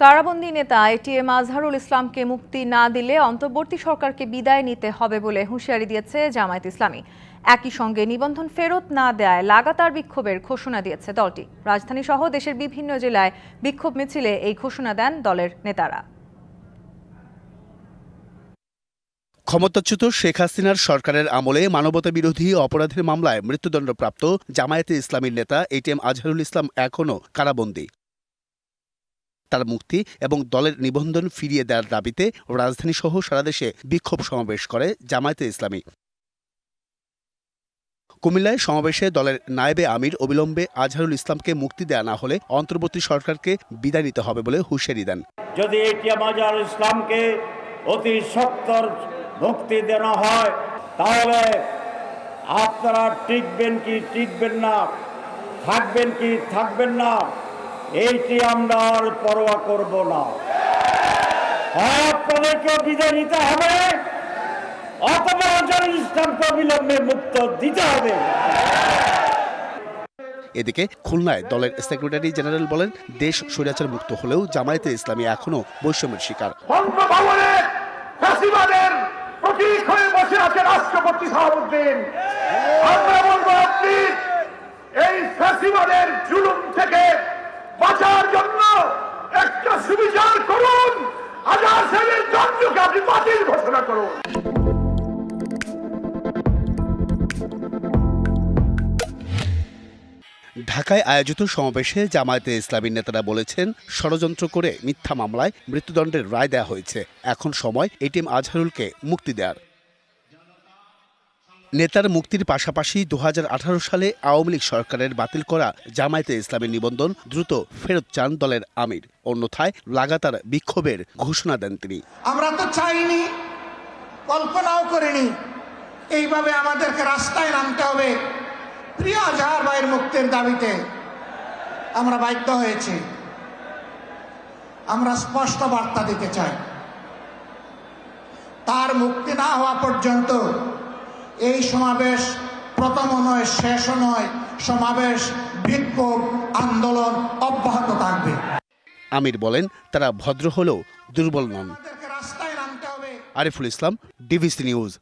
কারাবন্দী নেতা এটিএম আজহারুল ইসলামকে মুক্তি না দিলে অন্তর্বর্তী সরকারকে বিদায় নিতে হবে বলে হুঁশিয়ারি দিয়েছে জামায়াত ইসলামী। একই সঙ্গে নিবন্ধন ফেরত না দেয় লাগাতার বিক্ষোভের ঘোষণা দিয়েছে দলটি। রাজধানী সহ দেশের বিভিন্ন জেলায় বিক্ষোভ মিছিলে এই ঘোষণা দেন দলের নেতারা। ক্ষমতাচ্যুত শেখ হাসিনার সরকারের আমলে মানবতা বিরোধী অপরাধের মামলায় মৃত্যুদণ্ডপ্রাপ্ত জামায়াতে ইসলামীর নেতা এটিএম আজহারুল ইসলাম এখনও কারাবন্দী। তার মুক্তি এবং দলের নিবন্ধন ফিরিয়ে দেওয়ার দাবিতে রাজধানী সহ সারা দেশে বিক্ষোভ সমাবেশ করে জামায়াতে ইসলামী। কুমিল্লায় সমাবেশে দলের নায়েবে আমির অবিলম্বে আজহারুল ইসলামকে মুক্তি দেয়া না হলে অন্তর্বর্তী সরকারকে বিদায় নিতে হবে বলে হুঁশিয়ারি দেন। যদি এটিএম আজহার ইসলামকে অতি সত্তর মুক্তি দেওয়া হয়, তাহলে আপনারা টিকবেন কি, টিকবেন না, থাকবেন কি, থাকবেন না। এইটি আমরা আর পরোয়া করব না। হয় আপনাদেরকে বিদায় নিতে হবে। অথবা ইসলামকে অবিলম্বে মুক্ত দিতে হবে। এদিকে খুলনায় দলের সেক্রেটারি জেনারেল বলেন দেশ স্বৈরাচার মুক্ত হলেও জামায়াতে ইসলামী এখনও বৈষম্যের শিকার। প্রতীক হয়ে বসে আছে রাষ্ট্রপতি সাহাবুদ্দিন ঢাকায় আয়োজিত সমাবেশে জামায়াতে ইসলামীর নেতারা বলেছেন, ষড়যন্ত্র করে মিথ্যা মামলায় মৃত্যুদণ্ডের রায় দেওয়া হয়েছে। এখন সময় এটিএম আজহারুলকে মুক্তি দেওয়ার নেতার মুক্তির পাশাপাশি দুহাজার আঠারো সালে আওয়ামী লীগ সরকারের বাতিল করা জামায়াতে ইসলামের নিবন্ধন দ্রুত ফেরত চান দলের আমির। অন্যথায় লাগাতার বিক্ষোভের ঘোষণা দেন তিনি। আমরা তো চাইনি, কল্পনাও করিনি, এইভাবে আমাদেরকে রাস্তায় নামতে হবে। প্রিয় আজহার ভাইয়ের মুক্তির দাবিতে আমরা বাধ্য হয়েছি। আমরা স্পষ্ট বার্তা দিতে চাই। তার মুক্তি না হওয়া পর্যন্ত এই সমাবেশ প্রথম নয় শেষও নয় সমাবেশ বিক্ষোভ আন্দোলন অব্যাহত থাকবে। আমির বলেন তারা ভদ্র হলেও দুর্বল নন। নামতে হবে। Ariful Islam DVC news